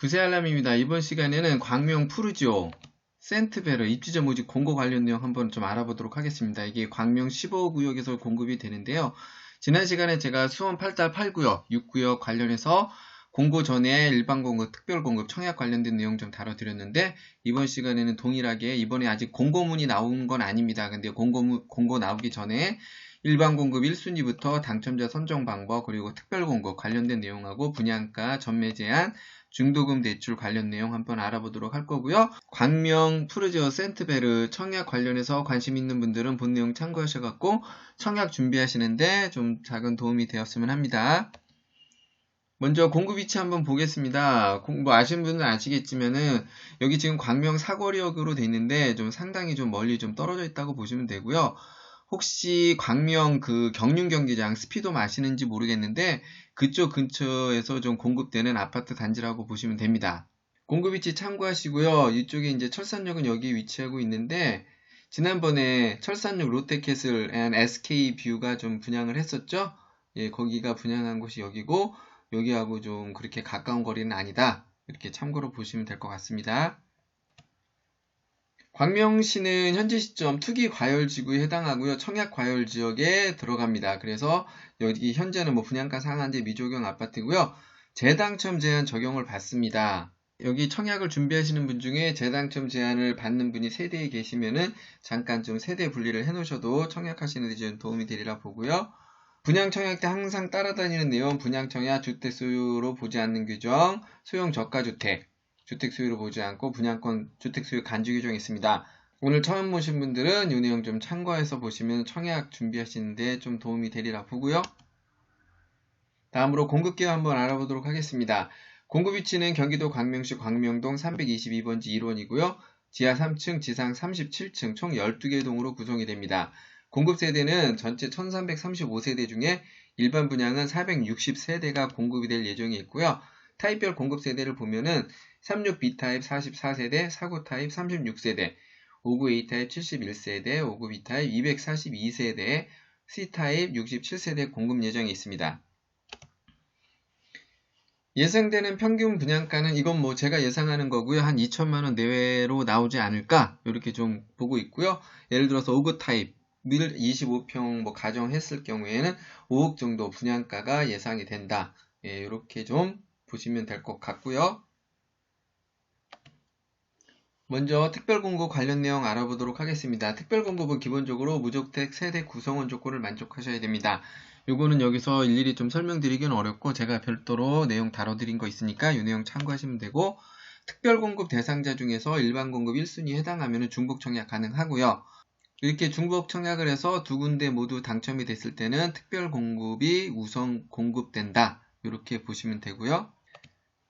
부세알람입니다. 이번 시간에는 광명 푸르지오 센트베르 입주자 모집 공고 관련 내용 한번 좀 알아보도록 하겠습니다. 이게 광명 15구역에서 공급이 되는데요. 지난 시간에 제가 수원 8달 8구역, 6구역 관련해서 공고 전에 일반 공급, 특별 공급, 청약 관련된 내용 좀 다뤄드렸는데 이번 시간에는 동일하게 이번에 아직 공고문이 나온 건 아닙니다. 근데 공고 공고 나오기 전에 일반 공급 1순위부터 당첨자 선정 방법 그리고 특별 공급 관련된 내용하고 분양가, 전매 제한, 중도금 대출 관련 내용 한번 알아보도록 할 거고요. 광명 푸르지오 센트베르 청약 관련해서 관심 있는 분들은 본 내용 참고하셔갖고 청약 준비하시는데 좀 작은 도움이 되었으면 합니다. 먼저 공급 위치 한번 보겠습니다. 뭐 아시는 분은 아시겠지만은 여기 지금 광명 사거리역으로 돼 있는데 좀 상당히 좀 멀리 좀 떨어져 있다고 보시면 되고요. 혹시 광명 그 경륜 경기장 스피도 마시는지 모르겠는데 그쪽 근처에서 좀 공급되는 아파트 단지라고 보시면 됩니다. 공급 위치 참고하시고요. 이쪽에 이제 철산역은 여기 위치하고 있는데 지난번에 철산역 롯데캐슬 앤 SK 뷰가 좀 분양을 했었죠. 예, 거기가 분양한 곳이 여기고 여기하고 좀 그렇게 가까운 거리는 아니다. 이렇게 참고로 보시면 될 것 같습니다. 광명시는 현재 시점 투기 과열 지구에 해당하고요. 청약 과열 지역에 들어갑니다. 그래서 여기 현재는 뭐 분양가 상한제 미적용 아파트고요. 재당첨 제한 적용을 받습니다. 여기 청약을 준비하시는 분 중에 재당첨 제한을 받는 분이 세대에 계시면은 잠깐 좀 세대 분리를 해 놓으셔도 청약하시는 데 좀 도움이 되리라 보고요. 분양 청약 때 항상 따라다니는 내용 분양 청약 주택 소유로 보지 않는 규정, 소형 저가 주택, 주택 수요를 보지 않고 분양권 주택 수요 간주 규정이 있습니다. 오늘 처음 보신 분들은 이 내용 좀 참고해서 보시면 청약 준비하시는데 좀 도움이 되리라 보고요. 다음으로 공급기호 한번 알아보도록 하겠습니다. 공급 위치는 경기도 광명시 광명동 322번지 1원이고요. 지하 3층, 지상 37층 총 12개 동으로 구성이 됩니다. 공급 세대는 전체 1335세대 중에 일반 분양은 460세대가 공급이 될 예정이 있고요. 타입별 공급 세대를 보면은 36B 타입 44세대, 49 타입 36세대, 59A 타입 71세대, 59B 타입 242세대, C 타입 67세대 공급 예정이 있습니다. 예상되는 평균 분양가는 이건 뭐 제가 예상하는 거고요. 한 2천만 원 내외로 나오지 않을까 이렇게 좀 보고 있고요. 예를 들어서 5구 타입 밀 25평 뭐 가정했을 경우에는 5억 정도 분양가가 예상이 된다. 예, 이렇게 좀 보시면 될 것 같고요. 먼저 특별공급 관련 내용 알아보도록 하겠습니다. 특별공급은 기본적으로 무주택 세대 구성원 조건을 만족하셔야 됩니다. 요거는 여기서 일일이 좀 설명드리기는 어렵고 제가 별도로 내용 다뤄드린 거 있으니까 이 내용 참고하시면 되고 특별공급 대상자 중에서 일반공급 1순위에 해당하면 중복 청약 가능하고요. 이렇게 중복 청약을 해서 두 군데 모두 당첨이 됐을 때는 특별공급이 우선 공급된다. 이렇게 보시면 되고요.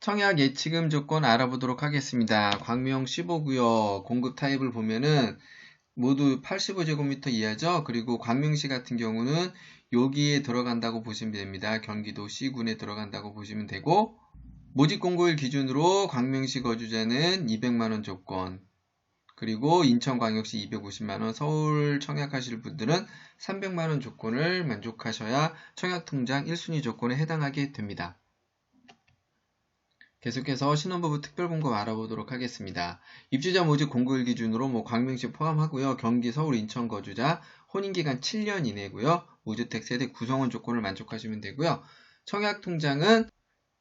청약 예치금 조건 알아보도록 하겠습니다. 광명 15구역 공급 타입을 보면은 모두 85제곱미터 이하죠. 그리고 광명시 같은 경우는 여기에 들어간다고 보시면 됩니다. 경기도 C군에 들어간다고 보시면 되고 모집 공고일 기준으로 광명시 거주자는 200만원 조건 그리고 인천광역시 250만원 서울 청약하실 분들은 300만원 조건을 만족하셔야 청약통장 1순위 조건에 해당하게 됩니다. 계속해서 신혼부부 특별공급 알아보도록 하겠습니다. 입주자 모집 공고일 기준으로 뭐 광명시 포함하고요. 경기, 서울, 인천 거주자, 혼인기간 7년 이내고요. 무주택 세대 구성원 조건을 만족하시면 되고요. 청약통장은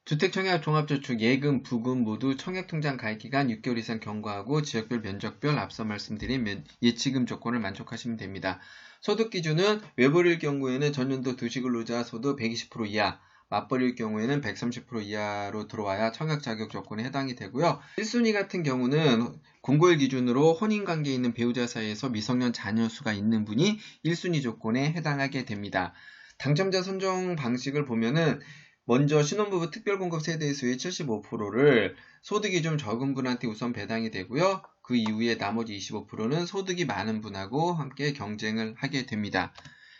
주택청약 종합저축 예금, 부금 모두 청약통장 가입기간 6개월 이상 경과하고 지역별 면적별 앞서 말씀드린 예치금 조건을 만족하시면 됩니다. 소득 기준은 외벌일 경우에는 전년도 두시근로자 소득 120% 이하, 맞벌이일 경우에는 130% 이하로 들어와야 청약 자격 조건에 해당이 되고요. 1순위 같은 경우는 공고일 기준으로 혼인관계에 있는 배우자 사이에서 미성년 자녀 수가 있는 분이 1순위 조건에 해당하게 됩니다. 당첨자 선정 방식을 보면은 먼저 신혼부부 특별공급 세대 수의 75%를 소득이 좀 적은 분한테 우선 배당이 되고요. 그 이후에 나머지 25%는 소득이 많은 분하고 함께 경쟁을 하게 됩니다.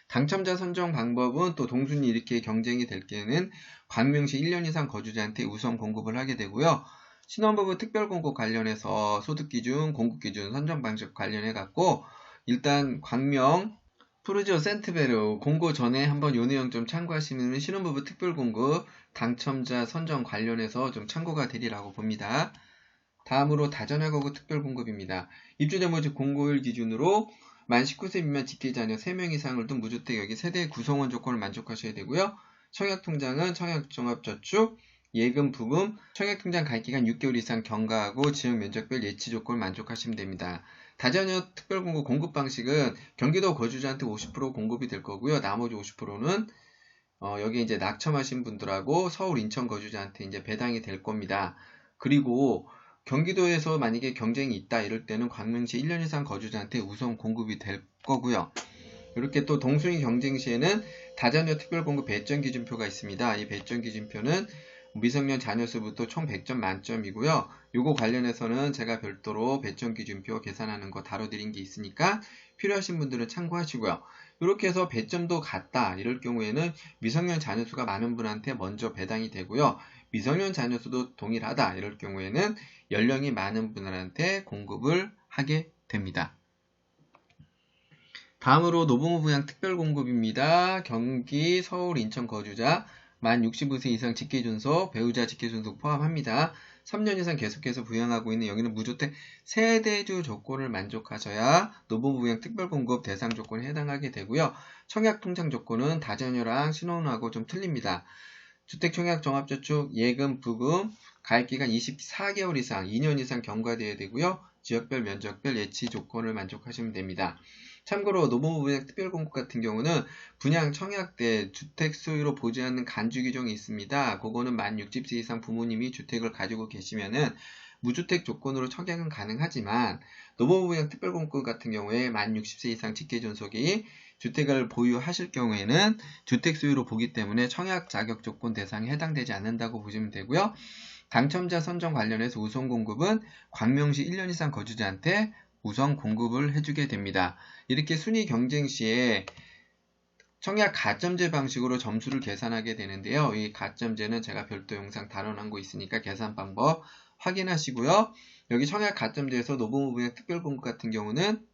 당첨자 선정 방법은 또 동순위 이렇게 경쟁이 될 때는 광명시 1년 이상 거주자한테 우선 공급을 하게 되고요. 신혼부부 특별 공급 관련해서 소득 기준, 공급 기준, 선정 방식 관련해 갖고 일단 광명 푸르지오 센트베르 공고 전에 한번 요 내용 좀 참고하시면 신혼부부 특별 공급 당첨자 선정 관련해서 좀 참고가 되리라고 봅니다. 다음으로 다전화거구 특별 공급입니다. 입주자 모집 공고일 기준으로 만 19세 미만 직계 자녀 3명 이상을 둔 무주택 여기 세대 구성원 조건을 만족하셔야 되고요. 청약통장은 청약종합저축, 예금, 부금, 청약통장 가입기간 6개월 이상 경과하고 지역 면적별 예치 조건을 만족하시면 됩니다. 다자녀 특별공급 공급 방식은 경기도 거주자한테 50% 공급이 될 거고요. 나머지 50%는 어, 여기 이제 낙첨하신 분들하고 서울, 인천 거주자한테 이제 배당이 될 겁니다. 그리고 경기도에서 만약에 경쟁이 있다 이럴 때는 광명시 1년 이상 거주자한테 우선 공급이 될 거고요. 이렇게 또 동순위 경쟁 시에는 다자녀 특별공급 배점 기준표가 있습니다. 이 배점 기준표는 미성년 자녀 수부터 총 100점 만점이고요. 요거 관련해서는 제가 별도로 배점 기준표 계산하는 거 다뤄드린 게 있으니까 필요하신 분들은 참고하시고요. 이렇게 해서 배점도 같다 이럴 경우에는 미성년 자녀 수가 많은 분한테 먼저 배당이 되고요. 미성년 자녀 수도 동일하다 이럴 경우에는 연령이 많은 분들한테 공급을 하게 됩니다. 다음으로 노부모 부양 특별 공급입니다. 경기, 서울, 인천 거주자 만 65세 이상 직계준소, 배우자 직계준소 포함합니다. 3년 이상 계속해서 부양하고 있는 여기는 무주택 세대주 조건을 만족하셔야 노부부 부양 특별공급 대상 조건에 해당하게 되고요. 청약통장 조건은 다자녀랑 신혼하고 좀 틀립니다. 주택청약 종합저축 예금 부금 가입기간 24개월 이상 2년 이상 경과되어야 되고요. 지역별 면적별 예치 조건을 만족하시면 됩니다. 참고로 노무부 분양 특별공급 같은 경우는 분양 청약 때 주택 소유로 보지 않는 간주 규정이 있습니다. 그거는 만 60세 이상 부모님이 주택을 가지고 계시면은 무주택 조건으로 청약은 가능하지만 노무부 분양 특별공급 같은 경우에 만 60세 이상 직계존속이 주택을 보유하실 경우에는 주택 소유로 보기 때문에 청약 자격 조건 대상에 해당되지 않는다고 보시면 되고요. 당첨자 선정 관련해서 우선 공급은 광명시 1년 이상 거주자한테 우선 공급을 해주게 됩니다. 이렇게 순위 경쟁 시에 청약 가점제 방식으로 점수를 계산하게 되는데요. 이 가점제는 제가 별도 영상 다뤄놓은 거 있으니까 계산 방법 확인하시고요. 여기 청약 가점제에서 노부모부의 특별 공급 같은 경우는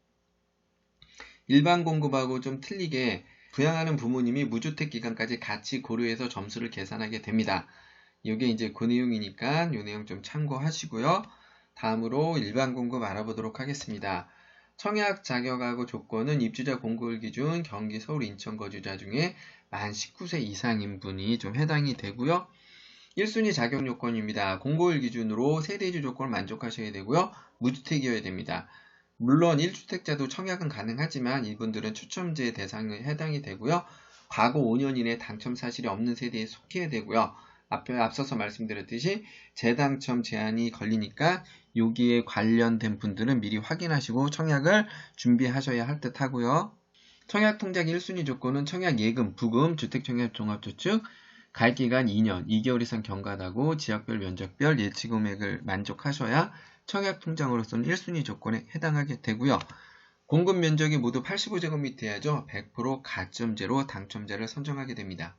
일반 공급하고 좀 틀리게 부양하는 부모님이 무주택 기간까지 같이 고려해서 점수를 계산하게 됩니다. 이게 이제 그 내용이니까 이 내용 좀 참고하시고요. 다음으로 일반 공급 알아보도록 하겠습니다. 청약 자격하고 조건은 입주자 공급 기준 경기 서울 인천 거주자 중에 만 19세 이상인 분이 좀 해당이 되고요. 1순위 자격 요건입니다. 공고일 기준으로 세대주 조건을 만족하셔야 되고요. 무주택이어야 됩니다. 물론 1주택자도 청약은 가능하지만 이분들은 추첨제 대상에 해당이 되고요. 과거 5년 이내 당첨 사실이 없는 세대에 속해야 되고요. 앞에 앞서서 말씀드렸듯이 재당첨 제한이 걸리니까 여기에 관련된 분들은 미리 확인하시고 청약을 준비하셔야 할 듯 하고요. 청약 통장 1순위 조건은 청약 예금, 부금, 주택청약 종합저축, 가입기간 2년, 2개월 이상 경과하고 지역별 면적별 예치 금액을 만족하셔야 청약 통장으로서는 1순위 조건에 해당하게 되고요. 공급 면적이 모두 85제곱미터야죠. 100% 가점제로 당첨자를 선정하게 됩니다.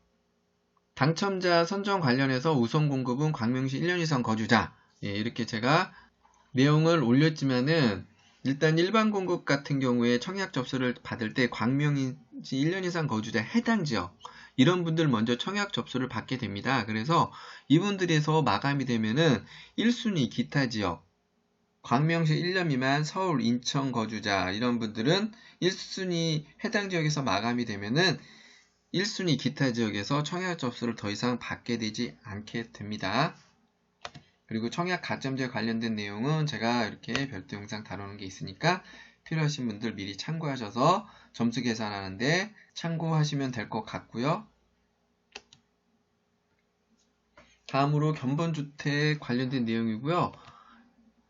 당첨자 선정 관련해서 우선 공급은 광명시 1년 이상 거주자 예, 이렇게 제가 내용을 올렸지만은 일단 일반 공급 같은 경우에 청약 접수를 받을 때 광명시 1년 이상 거주자 해당 지역 이런 분들 먼저 청약 접수를 받게 됩니다. 그래서 이분들에서 마감이 되면은 1순위 기타 지역 광명시 1년 미만 서울 인천 거주자 이런 분들은 1순위 해당 지역에서 마감이 되면은 1순위 기타 지역에서 청약 접수를 더 이상 받게 되지 않게 됩니다. 그리고 청약 가점제 관련된 내용은 제가 이렇게 별도 영상 다루는 게 있으니까 필요하신 분들 미리 참고하셔서 점수 계산하는데 참고하시면 될 것 같고요. 다음으로 견본주택 관련된 내용이고요.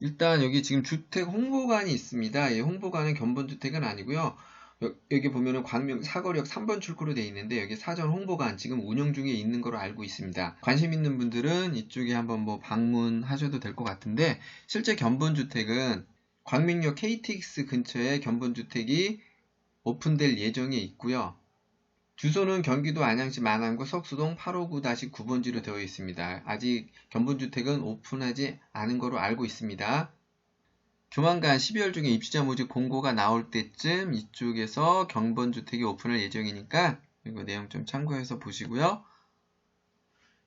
일단 여기 지금 주택 홍보관이 있습니다. 이 홍보관은 견본주택은 아니고요. 여기 보면은 광명 사거리역 3번 출구로 되어 있는데 여기 사전 홍보관 지금 운영 중에 있는 거로 알고 있습니다. 관심 있는 분들은 이쪽에 한번 뭐 방문하셔도 될 것 같은데 실제 견본주택은 광명역 KTX 근처에 견본주택이 오픈될 예정에 있고요. 주소는 경기도 안양시 만안구 석수동 859-9번지로 되어 있습니다. 아직 견본주택은 오픈하지 않은 거로 알고 있습니다. 조만간 12월 중에 입주자 모집 공고가 나올 때쯤 이쪽에서 경번주택이 오픈할 예정이니까 이거 내용 좀 참고해서 보시고요.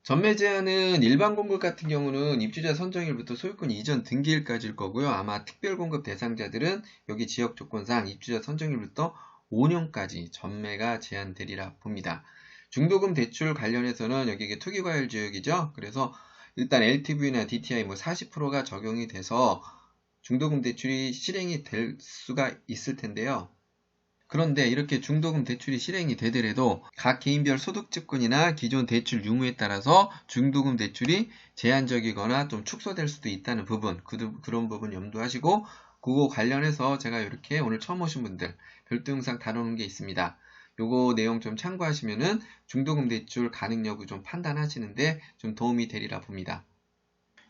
전매 제한은 일반 공급 같은 경우는 입주자 선정일부터 소유권 이전 등기일까지일 거고요. 아마 특별 공급 대상자들은 여기 지역 조건상 입주자 선정일부터 5년까지 전매가 제한되리라 봅니다. 중도금 대출 관련해서는 여기 게 투기과열 지역이죠. 그래서 일단 LTV나 DTI 뭐 40%가 적용이 돼서 중도금 대출이 실행이 될 수가 있을 텐데요. 그런데 이렇게 중도금 대출이 실행이 되더라도 각 개인별 소득집권이나 기존 대출 유무에 따라서 중도금 대출이 제한적이거나 좀 축소될 수도 있다는 부분, 그, 그런 부분 염두하시고 그거 관련해서 제가 이렇게 오늘 처음 오신 분들 별도 영상 다루는 게 있습니다. 요거 내용 좀 참고하시면은 중도금 대출 가능 여부 좀 판단하시는데 좀 도움이 되리라 봅니다.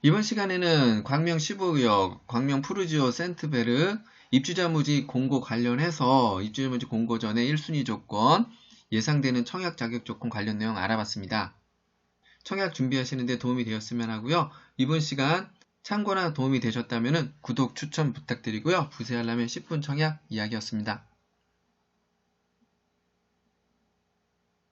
이번 시간에는 광명 15구역, 광명 푸르지오 센트베르 입주자 무지 공고 관련해서 입주자 무지 공고 전에 1순위 조건, 예상되는 청약 자격 조건 관련 내용 알아봤습니다. 청약 준비하시는데 도움이 되었으면 하고요. 이번 시간 참고나 도움이 되셨다면 구독 추천 부탁드리고요. 부세하려면 10분 청약 이야기였습니다.